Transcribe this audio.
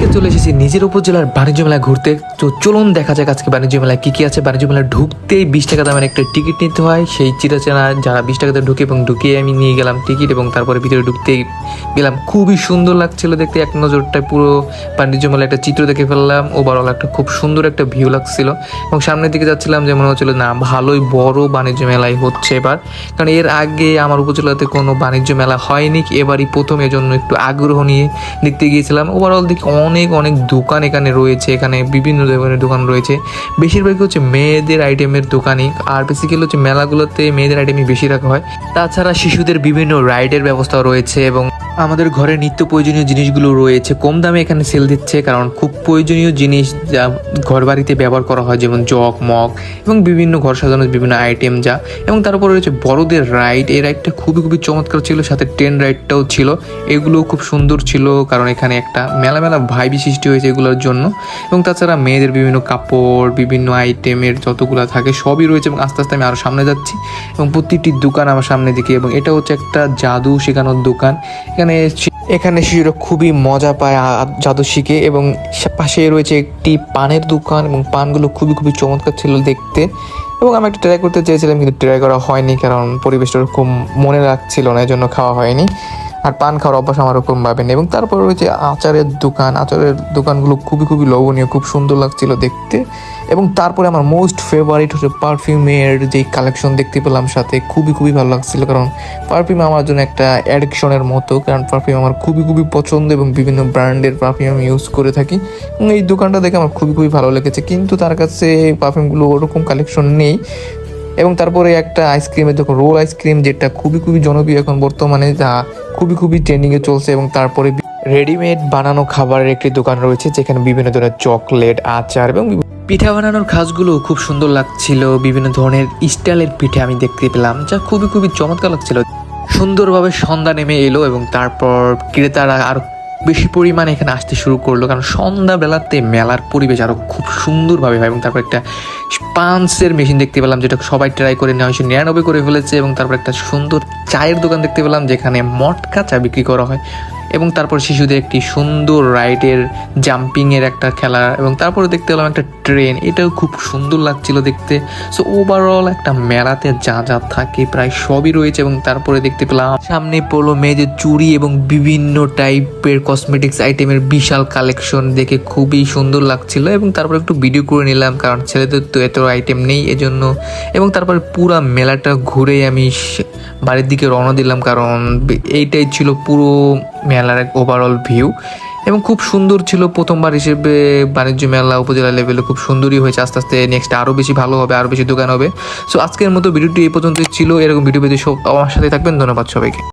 আজকে চলে এসেছি নিজের উপজেলার বাণিজ্য মেলায় ঘুরতে। তো চলুন দেখা যাক আজকে বাণিজ্য মেলায় কি কি আছে। বাণিজ্য মেলায় ঢুকতেই বিশ টাকা দামের একটা টিকিট নিতে হয়। সেই চিরাচেনা যারা বিশ টাকাতে ঢুকে এবং ঢুকিয়ে আমি নিয়ে গেলাম টিকিট এবং তারপরে ভিতরে ঢুকতেই গেলাম। খুবই সুন্দর লাগছিল দেখতে। এক নজরটায় পুরো বাণিজ্য মেলায় একটা চিত্র দেখে ফেললাম। ওভারঅল একটা খুব সুন্দর একটা ভিউ লাগছিল। এবং সামনের দিকে যাচ্ছিলাম যে মনে হচ্ছিল, না, ভালোই বড় বাণিজ্য মেলাই হচ্ছে এবার। কারণ এর আগে আমার উপজেলাতে কোনো বাণিজ্য মেলা হয়নি। এবারই প্রথম, এজন্য একটু আগ্রহ নিয়ে দেখতে গিয়েছিলাম। ওভারঅল দেখি অনেক অনেক দোকান এখানে রয়েছে, এখানে বিভিন্ন ধরনের দোকান রয়েছে। বেশিরভাগই হচ্ছে মেয়েদের আইটেমের দোকানই, আর বেসিক্যালি হচ্ছে মেলাগুলোতে মেয়েদের আইটেমই বেশি রাখা হয়। তাছাড়া শিশুদের বিভিন্ন রাইডের ব্যবস্থা রয়েছে এবং আমাদের ঘরে নিত্য প্রয়োজনীয় জিনিসগুলো রয়েছে। কম দামে এখানে সেল দিচ্ছে, কারণ খুব প্রয়োজনীয় জিনিস যা ঘর বাড়িতে ব্যবহার করা হয়, যেমন জগ মগ এবং বিভিন্ন ঘর সাজানোর বিভিন্ন আইটেম যা। এবং তার উপরে রয়েছে বড়দের রাইড এই রাইডটা খুবই খুবই চমৎকার ছিল, সাথে ট্রেন রাইডটাও ছিল। এগুলো খুব সুন্দর ছিল, কারণ এখানে একটা মেলা মেলা ভাইবি সৃষ্টি হয়েছে এগুলোর জন্য। এবং তাছাড়া মেয়েদের বিভিন্ন কাপড়, বিভিন্ন আইটেমের যতগুলো থাকে সবই রয়েছে এবং আস্তে আস্তে আমি আরও সামনে যাচ্ছি। এবং প্রতিটি দোকান আমার সামনে দিকে এবং এটা হচ্ছে একটা জাদু শেখানোর দোকান। এখানে এখানে শিশুরা খুবই মজা পায় জাদু শিখে এবং পাশে রয়েছে একটি পানের দোকান এবং পানগুলো খুবই খুবই চমৎকার ছিল দেখতে। এবং আমি একটা ট্রাই করতে চেয়েছিলাম কিন্তু ট্রাই করা হয়নি কারণ পরিবেশটা খুব মনে রাখছিল না এই জন্য খাওয়া হয়নি। আর পান খাওয়ার অভ্যাস আমার ওরকম ভাবে নেই। এবং তারপর রয়েছে আচারের দোকান, আচারের দোকানগুলো খুবই খুবই লোভনীয়, খুব সুন্দর লাগছিল দেখতে। এবং তারপরে আমার মোস্ট ফেভারিট হচ্ছে পারফিউমের যেই কালেকশন দেখতে পেলাম সাথে, খুবই খুবই ভালো লাগছিল। কারণ পারফিউম আমার জন্য একটা অ্যাডিকশনের মতো, কারণ পারফিউম আমার খুবই খুবই পছন্দ এবং বিভিন্ন ব্র্যান্ডের পারফিউম ইউজ করে থাকি। এই দোকানটা দেখে আমার খুবই খুবই ভালো লেগেছে। কিন্তু তার কাছে পারফিউমগুলো ওরকম কালেকশন নেই। এবং তারপরে একটা আইসক্রিমের দোকান রোল আইসক্রিম যেটা খুবই খুবই জনপ্রিয় এখন বর্তমানে, যা খুবই খুবই ট্রেন্ডিংয়ে চলছে এবং তারপরে রেডিমেড বানানো খাবারের একটি দোকান রয়েছে, যেখানে বিভিন্ন ধরনের চকলেট আচার এবং পিঠা বানানোর কাজগুলো খুব সুন্দর লাগছিল, বিভিন্ন ধরনের স্টাইলের পিঠে আমি দেখতে পেলাম, যা খুবই খুবই চমৎকার লাগছিল। সুন্দরভাবে সন্ধ্যা নেমে এলো এবং তারপর ক্রেতারা আরও বেশি পরিমাণে এখানে আসতে শুরু করল, কারণ সন্ধ্যাবেলাতে মেলার পরিবেশ আরও খুব সুন্দরভাবে হয় এবং তারপর একটা পান্সের মেশিন দেখতে পেলাম, যেটা সবাই ট্রাই করে নেওয়া হয়েছে নিরানব্বই করে ফেলেছে এবং তারপর একটা সুন্দর চায়ের দোকান দেখতে পেলাম, যেখানে মটকা চা বিক্রি করা হয়। এবং তারপর শিশুদের একটি সুন্দর রাইডের জাম্পিংয়ের একটা খেলা এবং তারপরে দেখতে পেলাম একটা ট্রেন। এটাও খুব সুন্দর লাগছিল দেখতে। সো ওভারঅল একটা মেলাতে যা যা থাকে প্রায় সবই রয়েছে এবং তারপরে দেখতে পেলাম সামনে পড়ল মেয়েদের চুড়ি এবং বিভিন্ন টাইপের কসমেটিক্স আইটেমের বিশাল কালেকশন দেখে খুবই সুন্দর লাগছিল এবং তারপর একটু ভিডিও করে নিলাম কারণ ছেলেদের তো এত আইটেম নেই এজন্য। এবং তারপরে পুরো মেলাটা ঘুরে আমি বাড়ির দিকে রওনা দিলাম কারণ এইটাই ছিল পুরো মেলার এক ওভারঅল ভিউ এবং খুব সুন্দর ছিল প্রথমবার হিসেবে বাণিজ্য মেলা উপজেলা লেভেলে খুব সুন্দরই হয়েছে। আস্তে আস্তে নেক্সট আরও বেশি ভালো হবে আরও বেশি দোকান হবে। সো আজকের মতো ভিডিওটি এই পর্যন্তই ছিল। এরকম ভিডিও পেতে সব আমার সাথে থাকবেন। ধন্যবাদ সবাইকে।